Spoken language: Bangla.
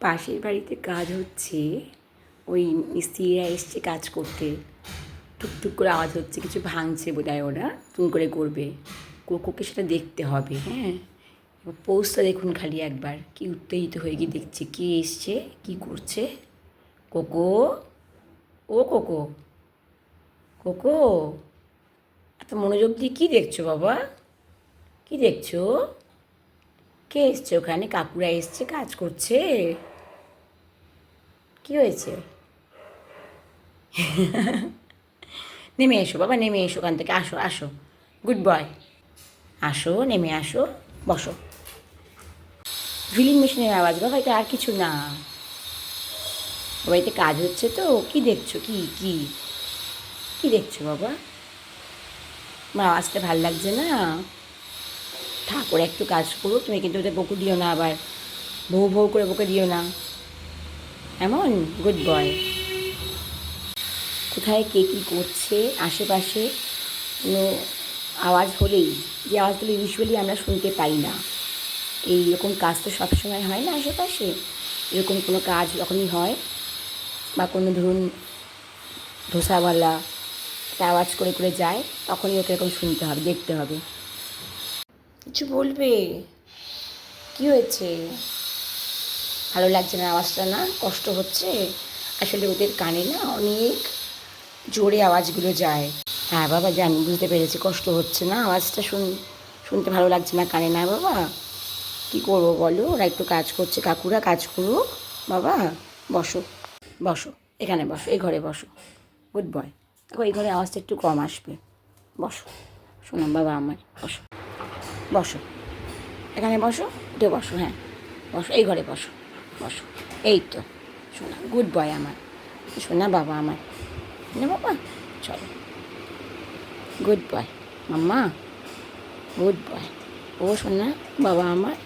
পাশের বাড়িতে কাজ হচ্ছে, ওই মিস্ত্রিরা এসছে কাজ করতে। টুকটুক করে আওয়াজ হচ্ছে, কিছু ভাঙছে বোধ হয় ওরা তুমি করে করবে। কোকোকে সেটা দেখতে হবে হ্যাঁ? পোস্টটা দেখুন খালি একবার, কি উত্তেজিত হয়ে গিয়ে দেখছে, কে এসছে, কি করছে? কোকো? ও কোকো? কোকো? এত মনোযোগ দিয়ে কী দেখছ বাবা? কি দেখছ? কে এসছে ওখানে? কাকুরা এসছে, কাজ করছে? কি হয়েছে? নেমে এসো বাবা, নেমে এসো ওখান থেকে। আসো আসো। গুড বয় আসো, নেমে আসো, বসো। ড্রিলিং মেশিনের আওয়াজ, বাবা, এটা আর কিছু না। বাড়িতে কাজ হচ্ছে তো, কি দেখছ? কি কি? কি দেখছ বাবা? আমার আওয়াজটা ভালো লাগছে না? ঠাকুর একটু কাজ করো তুমি কিন্তু ওদের বকু দিও না আবার। বউ বউ করে বকে দিও না। এমন গুড বয় কোথায় কে কী করছে, আশেপাশে কোনো আওয়াজ হলেই, যে আওয়াজগুলো ইউজুয়ালি আমরা শুনতে পাই না। এই রকম কাজ তো সবসময় হয় না আশেপাশে। এরকম কোনো কাজ যখনই হয়, বা কোনো ধরুন ধোসাওয়ালা একটা আওয়াজ করে করে যায়, তখনই ওকে এরকম শুনতে হবে, দেখতে হবে। কিছু বলবে? কি হয়েছে? ভালো লাগছে না আওয়াজটা না? কষ্ট হচ্ছে? আসলে ওদের কানে না অনেক জোরে আওয়াজগুলো যায়। হ্যাঁ বাবা জানি বুঝতে পেরেছি, কষ্ট হচ্ছে না আওয়াজটা শুন, শুনতে ভালো লাগছে না কানে না বাবা? কী করব বলো? ওরা একটু কাজ করছে। কাকুরা কাজ করুক। বাবা, বসো। বসো। এখানে বসো, এই ঘরে বসো। গুড বয় দেখো, এই ঘরে আওয়াজটা একটু কম আসবে। বসো। শোনো বাবা আমার, বসো। বসো। এখানে বসো, উঠে বসো হ্যাঁ। বসো, এই ঘরে বসো বসো। এই তো শোনা গুড বয় আমার শোনা বাবা আমার। না বাবা, চলো। গুড বয় মাম্মা গুড বয় ও শোনা বাবা আমার।